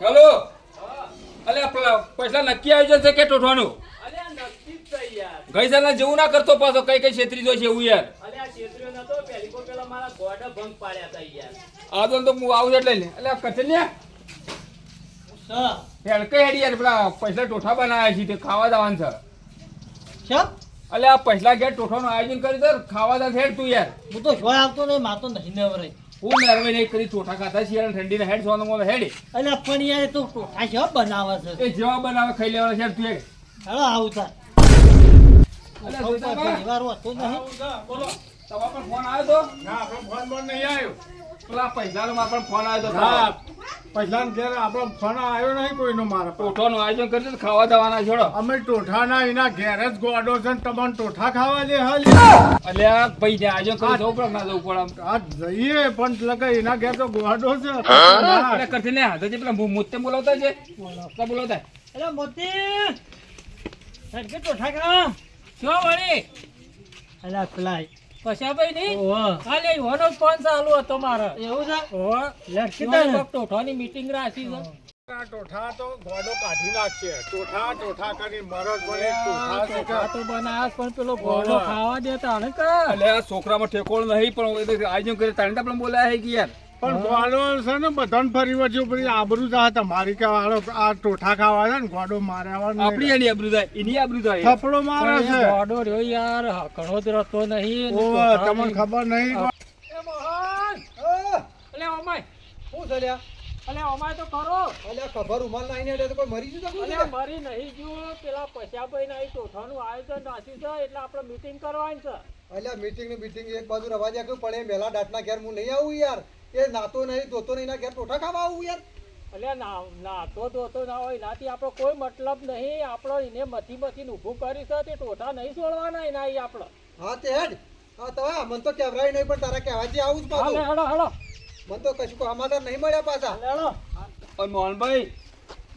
Hello. અલે પેલા પૈસા નક્કી આવી જશે કે ટોઠવાનું છે ગઈ જેવું ના કરતો પાછો કઈ કઈ છેતરી જો છે એવું યાર. અલ્યા છેતરીઓ નતો પેલી કો પેલા મારા ગોડા ભંગ પાડ્યા તા યાર. આ તો હું આવું એટલે લે. અલે કચન્યા હેડ કઈ હેડી યાર પેલા પૈસા ટોઠા બનાવ્યા છે તે ખાવા જવાનું છે. કેમ અલે આ પૈસા ઘેર ટોઠાનું આયોજન કરી દે ખાવા જા હેડ તું યાર. હું તો શોય આવતો નહીં માતો નહીં નવરાય હું નરવે નહીં કરી ટોઠા ખાતા અને ઠંડીના હેડ સોનું મોં હેડી. એટલે પણ યાર એ તો ટોઠા કેવા બનાવે છે? એ જેવા બનાવે ખાઈ લેવાના છે તું એક હેલો આવું બોલો. તમારો ફોન આવ્યો તો? ના આપણો ફોન બોન નહીં આવ્યો. પેલા પૈસાનો માં પણ ફોન આવ્યો તો હા પૈસા ઘેર આપણો ફોન આવ્યો નહીં કોઈનો મારે. ટોઠાનું આયોજન કરી તો ખાવા જવાના છોડો અમે ટોઠાના એના ઘેર જ ગોડો છે ને તમને ટોઠા ખાવા દે હાલ. અલ્યા ભાઈ ને આયોજન કરી જવું પડે ના જવું પડે આમ. આ જઈએ પણ લગે એના ઘેર તો ગોડો છે. એટલે કરતી ને હાથે જે પેલા મુ- બોલાવતા છે? બોલાવતા. બોલાવતા? એટલે મોતી સરકે ટોઠા ખાવા? શું વળી? એટલે પેલા પૈસા ભાઈ નહીં ખાલી હોનો ફોન ચાલુ હતો મારો. એવું છે? ઓહો લડકી કીધું તને? કોક ટોઠાની મીટિંગ રાખી છે. ટોઠા તો ગોડો કાઢી નાખશે. ટોઠા ટોઠા કરી મરો જ ટોઠા તો બનાસ પણ પેલો ગોડો. ખાવા દેતા ને કે? એટલે આ છોકરામાં ઠેકોળ નહીં પણ આયોજન કરી તાણે આપણે બોલાયા છે કે યાર? પણ ગોડો છે ને બધાને ફરી વચ્ચે પછી આબરૂ થાય તમારી કે વાળો આ ટોઠા ખાવા છે ને ગોડો માર્યા આપણી એની આબરૂ થાય એની આબરૂ થાય થપડો મારે છે. ગોડો રહ્યો યાર ઘણો જ રહેતો નહીં ઓ તમને ખબર નહીં? એ મોહન! અલે ઓમાય! શું છે લ્યા? અલે ઓમાય તો ખરો. અલે ખબર રૂમાલ નાઈને એટલે કોઈ મરી ગયું તો અલે મરી નહીં ગયું. પેલા પૈસાભાઈ ના ટોઠાનું આયોજન રાખ્યું છે એટલે આપણે મીટિંગ કરવાની છે. અલ્યા મીટિંગ ને મીટિંગ એક બાજુ રવા પણ એ મેલા દાંતના ઘેર હું નહીં આવું યાર. એ નાતો નહીં ધોતો નહીં ના ઘેર ટોઠા ખાવા આવું યાર. એટલે ના નાતો ધોતો ના હોય એનાથી આપણો કોઈ મતલબ નહીં. આપણો એને મથી મથી ઊભું કરી છે તે ટોઠા નહીં છોડવાના એના એ આપણે. હા તે હેડ. હા તો હા મને તો કહેવરાય નહીં પણ તારા કહેવાથી આવું જ પાછું. હેડો હેડો. મને તો કશું સમાચાર નહીં મળ્યા પાછા. હાલે હેડો. મોહનભાઈ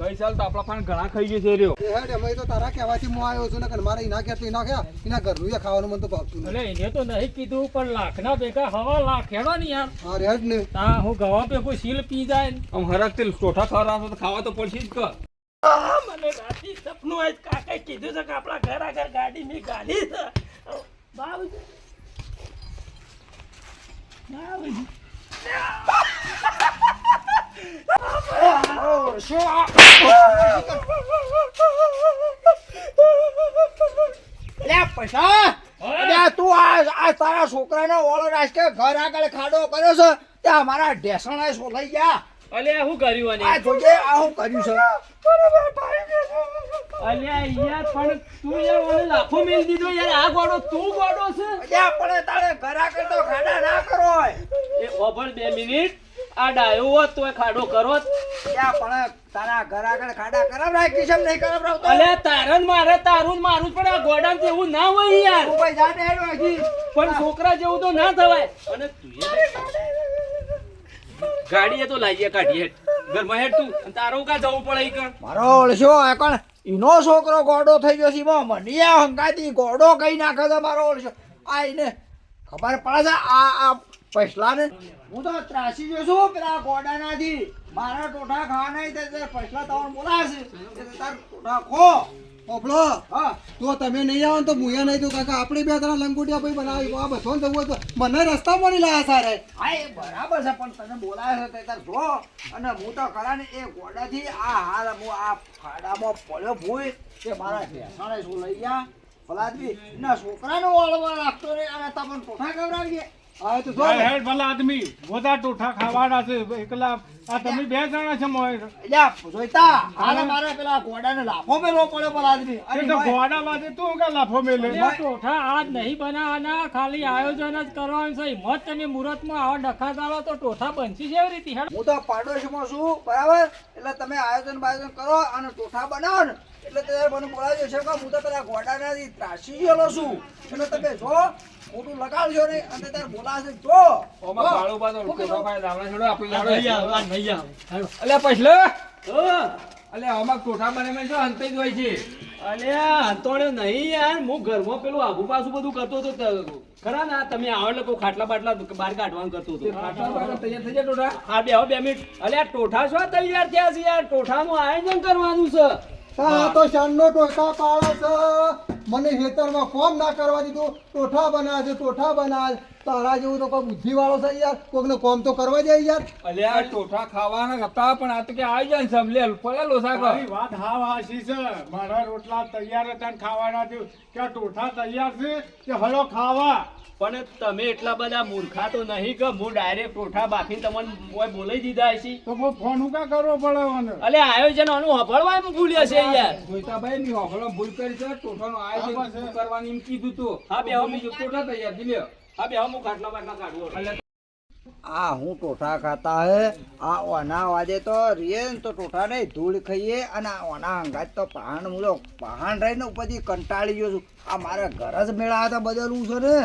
ગઈ સાલ તો આપણા પણ ઘણા ખાઈ ગયું છે રહ્યો. એ હેડ અમે તો તારા કહેવાથી હું આવ્યો છું ને કે મારે એના ઘેર તો એના ઘેર એના ઘરનું એ ખાવાનું મને તો ભાવતું એટલે એને તો નહીં કીધું પણ લાખના ભેગા હવા લાખ હેડો ને યાર. હા રેડ ને. તા હું ગવા ભેગું સીલ પી જાય હું હરક તેલ ટોઠા ખવડાવશો તો ખાવા તો પડશે જ કર મને રાતી સપનું આજ કાકે કીધું છે કે આપણા ઘર આગળ ગાડી ની ગાડી છે. બાબુજી બાબુજી તારા છોકરાને ઓલો રાષ્ટ્ર ઘર આગળ ખાડો કર્યો છે ત્યાં અમારા ઢેસણા સોલાઈ ગયા. અલે શું કર્યું આ જોજે આ હું કર્યું છે? અલ્યા યાર પણ તું યાર મને લાખો મેલ દીધો યાર. આ ગોડો તું ગોડો છે? અલ્યા પણ તારે ઘર આગળ તો ખાડા ના કરો એ ઓભળ બે મિનિટ. આ ડાયો હોત તોય ખાડો કરો ત્યાં પણ તારા ઘર આગળ ખાડા રાખ કિસમ નહીં કરાવરાવતો અલે તારન મારે તારું મારું જ પણ આ ગોડામ જેવું ના હોય યાર. તું ભાઈ જાને હેડો હજી. પણ છોકરા જેવું તો ના થવાય. અને તું ગાડીએ તો લાવીએ કાઢીએ. ઘરમાં હેડ તું. અને તારો કા જવું પડે ઈ કણ? મારો ઓળશો આ કોણ? ઈનો છોકરો ગોડો થઈ ગયો છે એમાં મનિયા હંગાતી ગોડો કઈ નાખે તો મારો ઓળશો. આ એને ખબર પડે છે આ આ પૈસલા ને? હું તો ત્રાસી ગયો છું પેલા ગોડાનાથી. મારા ટોઠા ખાવાના તે પૈસલા તમને બોલાશે તે તાર ટોઠા ખો. ઓફલો હા. તો તમે નહીં આવો તો મુયા નહીં તો કાકા આપણે બે ત્રણ લંગોટિયા ભાઈ બનાવી આ બધો જવું હોય તો મને રસ્તા મળી લાયા સારે. હા એ બરાબર છે પણ તને બોલાવે છે તે તાર જો. અને હું તો ખરા ને એ ગોડાથી આ હાલ હું આ ખાડામાં પડ્યો ભૂઈ કે મારા ઢેસાણે શું લઈ ગયા? ફલાદવી ના છોકરાને ઓળવા રાખતો રે અને તમને ટોઠા ખવડાવીએ તો હેડ હેડ ભલા આદમી. બધા ટોઠા ખાવાના છે. એકલા આ તમે બે જણા છે મોય. જોઈતા. હાલે મારે પેલા ગોડાને લાફો મેલવો પડ્યો ભલા આદમી. અરે તો ગોડા તું કે લાફો મેલે ટોઠા આજ નહીં બનાવવાના. ખાલી આયોજન જ કરવાનું છે. હિંમત તમે મુહૂર્તમાં આવા ડખા ચાલો તો ટોઠા બનશે એવી રીતે. હેડ. હું તો પાડોશીમાં છું બરાબર? એટલે તમે આયોજન બાયોજન કરો અને ટોઠા બનાવો ને. એટલે ત્યારે મને બોલાવજો છે કે હું તો પેલા ગોડાનાથી ત્રાસી ગયેલો છું. એટલે તમે જો મોટું લગાવજો ને અને તાર બોલાશે જો. ઓમાં દાવડા છોડો આપણે નહીં આવે. હેડો. અલ્યા અલે આમાં કોઠા બને મેં જો અંતે જ હોય છે. અલ્યા અંતોણ્યો નહીં યાર. હું ઘરમાં પેલું આગુ પાછું બધું કરતો હતો ત- ખરા ના તમે આવો એટલે કોઈ ખાટલા બાટલા બહાર કાઢવાનું કરતો હતો. ખાટલા બાટલા તૈયાર થઈ જાય ટોઠા? હા બે બે મિનિટ. અલ્યા ટોઠા શું તૈયાર થયા છે યાર? ટોઠાનું આયોજન કરવાનું છે. આ તો શાનનો ટોઠા પાડે છે. મને ખેતરમાં કોમ ના કરવા દીધું. ટોઠા બનાવે છે ટોઠા બનાવે તારા જેવું તો કોઈ બુદ્ધિવાળો છે યાર. કોકને કોમ તો કરવા જાય યાર. અલે આ ટોઠા ખાવાના હતા પણ આ તો કે આવી જાય સમલે પડેલો તારી વાત હા હાચી છે. મારા રોટલા તૈયાર હતા ને ખાવાના થયું. કે ટોઠા તૈયાર છે કે હળો ખાવા? પણ તમે એટલા બધા મૂર્ખા તો નહીં કે હું ડાયરેક્ટ ટોઠા બાફીને તમને કોઈ બોલાઈ દીધા છે તો કોઈ ફોન ઉકા કરવો પડે મને? અલે આયોજન આનું હફળવા ભૂલ્યા છે યાર. જોઈતાભાઈ ની હોફળો ભૂલ કરી છે. ટોઠાનું આયોજન શું કરવાની એમ કીધું તું. હા, બે હવે બીજું ટોઠા તૈયાર? થઈ લ્યો. હા બે હું કાટલા બાટલા કાઢું આ હું ટોઠા ખાતા હે. આ ઓના વાજે તો રીએ તો ટોઠા નહીં ધૂળ ખાઈએ અને આ ઓના અંગાજ તો પહાણ મુલો. પહાણ રહીને ઉપરથી કંટાળી ગયો છું. આ મારે ઘર જ મેળા હતા બદલવું છે ને.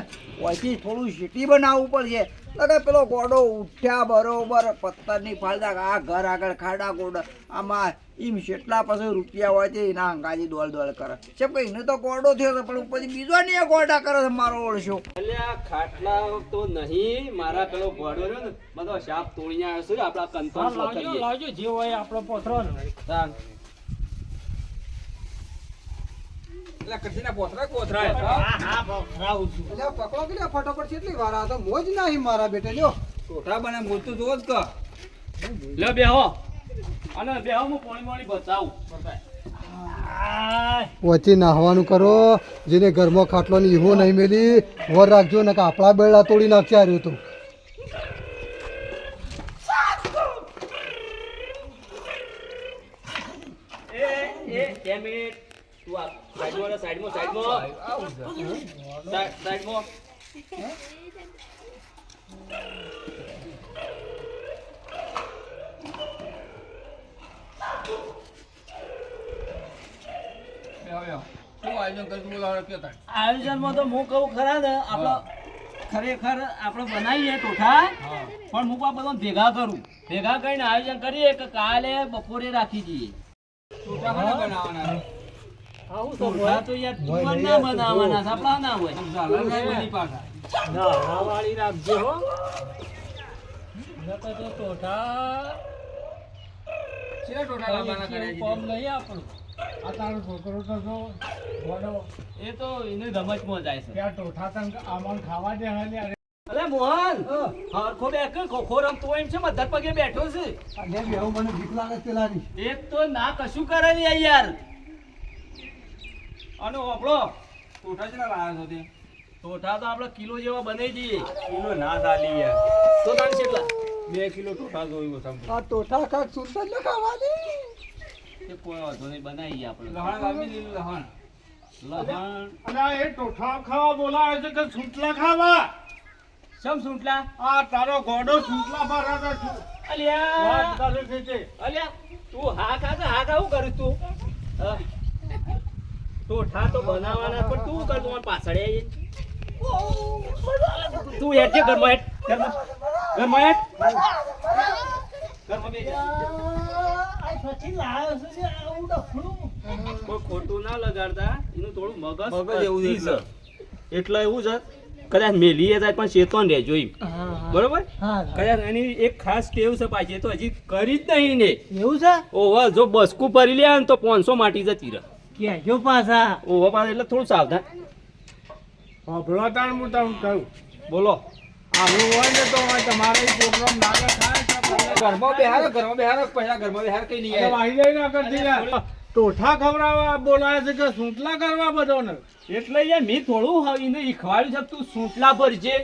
પછી થોડું સિટી બનાવવું પડશે. લગે પેલો ગોડો ઉઠ્યા બરોબર પથ્થરની ફાળતા આ ઘર આગળ ખાડા ગોડા આમાં એમ કેટલા પછી રૂપિયા હોય છે એના અંગાજી દોડ દોડ કરે. છે કે એને તો ગોડો થયો છે પણ પછી બીજો નહીં ગોડા કરે છે મારો ઓળશો. અલ્યા ખાટલા તો નહીં મારા પેલો ઘોડો રહ્યો ને બધો શાપ તોડીને આવ્યો છે આપણા કંતન લાવજો જે હોય આપણો પોથરો એટલે કઠીના પોથરા હા એટલે પકડો કે ફટાફટ કેટલી વાર આ તો મોજ નહીં મારા બેટા લ્યો. ટોઠા બને બોલતું જોવો જ કે લે બેહો. અને બેહો હું પાણી પાણી બચાવું વચ્ચે નાહવાનું કરો જેને ઘરમાં ખાટલો ની ઈહો નહીં મેલી વર રાખજો ને આપણા બેડા તોડી નાખશે આ તું. એ એ તું આ સાઈડમાં સાઈડમાં સાઈડમાં. સાઈડમાં. આયોજનમાં તો હું કહું ખરા ને આપણો ખરેખર આપણે બનાવીએ ટોઠા પણ હું બધા ભેગા કરું. ભેગા કરીને આયોજન કરીએ કે કાલે બપોરે રાખી દઈએ. ટોઠા બનાવવાના? છોકરો તો એ તો એને રમતમાં જાય છે. કે ટોઠા તને આમાં ખાવા દે હાલે અરે. મોહન હરખો બે કે ખોખો રમતો એમ છે મધર પગે બેઠો છે. આ બેહું મને ભીખ લાગે પેલાની. એક તો ના કશું કરે યાર. અને ઓપડો ટોઠા છે ને છો તે? ટોઠા તો આપણે કિલો જેવા બનાવી દઈએ કિલો ના ચાલી યાર. તો તાણ કેટલા? બે કિલો ટોઠા જોયું સમજો આ ટોઠા કાક સુરત ન ખાવા દે એ કોઈ વાંધો નહીં બનાવીએ આપણે. લહણ લાવી દીધું લહણ. લહણ. અને એ ટોઠા ખાવા બોલાવે છે કે સૂંટલા ખાવા? સમ સૂંટલા? આ તારો ગોડો સૂંટલા ભરાતો છું અલ્યા. વાત કરે છે અલ્યા તું હા ખા તો હા ખાવું કરું તું હા. ટોઠા તો બનાવવાના પણ તું કર તું પાછળ. તું હેઠ જે ઘરમાં હેઠ ઘરમાં. હેઠ ખોટું ના લગાડતા એનું થોડું મગજ મગજ એવું છે એટલે. એવું છે કદાચ મેલીએ જાય પણ ચેતોન રહેજો એમ. બરોબર? કદાચ એની એક ખાસ ટેવ છે પાછી તો હજી કરી જ નહીં ને. એવું છે? ઓહો જો બસકું ભરી લે ને તો પાંચસો માટી જતી રહે. કહેજો પાછા. ઓહો પાછા એટલે થોડું સાવધાન હોભળો તાણ હું તમને કહું. બોલો. આવું હોય ને તો હવે તમારે પ્રોગ્રામ થાય ઘરમાં બેહારો ઘરમાં બેહારો પહેલા ઘરમાં બેહાર કઈ નહીં વાહી ટોઠા ખવડાવવા બોલાવે છે કે સૂંટલા કરવા બધાને? એટલે યાર મેં થોડું એને શીખવાડ્યું છે તું સૂંટલા ભરજે.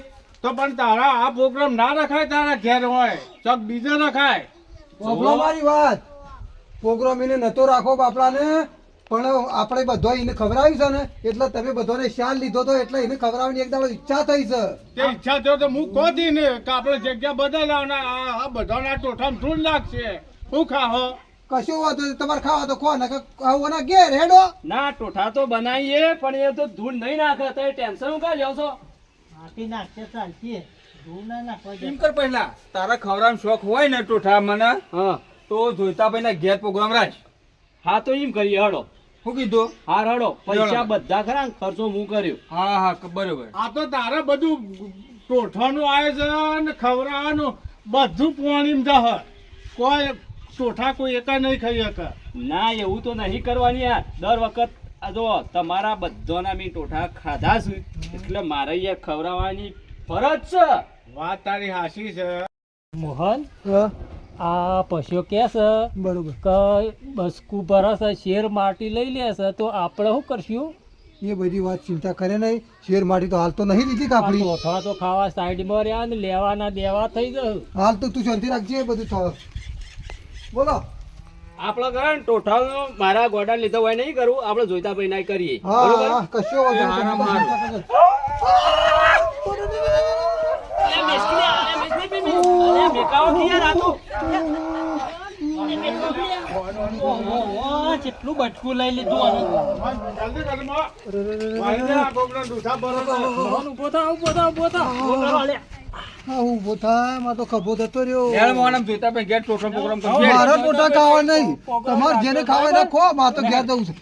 તો પણ તારા આ પ્રોગ્રામ ના રખાય તારા ઘેર હોય. ચોક બીજો રખાય. સાંભળો મારી વાત. પ્રોગ્રામ એને નતો રાખો બાપડાને. પણ આપણે બધો એને ખવડાવ્યું છે ને એટલે તમે બધોને શાલ લીધો તો એટલે એને ખવડાવવાની એક દાડો ઈચ્છા થઈ છે. તે ઈચ્છા થયો તો હું કહી ને કે આપણે જગ્યા બદલાવના આ બધાના ટોઠામાં ધૂળ નાખશે. શું ખાહો? કશું વાંધો નહીં તમારે ખાવા તો ખો ને આવું ઘેર હેડો. ના ટોઠા તો બનાવીએ પણ એ તો ધૂળ નહીં નાખે તો એ ટેન્શન હું જાવ છો? નાખી નાખશે ચાલશે. ધૂળ ના નાખવા એમ કર પહેલા તારા ખવડાવવાનો શોખ હોય ને ટોઠા મને હા. તો જોઈતા ભાઈ ઘેર પ્રોગ્રામ રાખ. હા તો એમ કરીએ હડો શું કીધું? હા રડો. પૈસા બધા ખરા ખર્ચો હું કર્યો. હા હા બરોબર. આ તો તારે બધું ટોઠાનું આયોજન ખવડાવવાનું બધું પોણીમ જહ કોઈ ટોઠા કોઈ એકા નહીં ખાઈ શકે. ના એવું તો નહીં કરવાની યાર દર વખત આ જો તમારા બધાના મેં ટોઠા ખાધા છું. એટલે મારે યાર ખવડાવવાની ફરજ છે. વાત તારી હાસી છે. મોહન? હા, આ પશુઓ કે છે? બરોબર. કે બસકું ભરાશે શેર માટી લઈ લેશે તો આપણે શું કરશું? એ બધી વાત ચિંતા કરે નહીં. શેર માટી તો હાલ તો નહીં લીધી કાપડી ટોઠા તો ખાવા સાઈડમાં રહ્યા ને લેવાના દેવા થઈ જશે હાલ તો તું શાંતિ રાખજે બધું થાય બોલો. આપણે કરે ને ટોઠાનો મારા ગોડા લીધો હોય નહીં કરવું આપણે જોઈતા ભાઈ ના કરીએ. બરોબર? કશો વાંધો નહીં. યાર કેટલું બટકું લઈ લીધું તો. થા, ઊભો થા, ઊભો થા. ઊભો કરો, અલ્યા. હા ઊભો થાય મારે તો ખભો થતો રહ્યો મોહનમ જોઈતા ભાઈ ઘેર ટોટલ પ્રોગ્રામ કરશે મારા ટોટા ખાવા નહીં તમારે જેને ખાવા ના ખો માં તો ઘેર જવું છે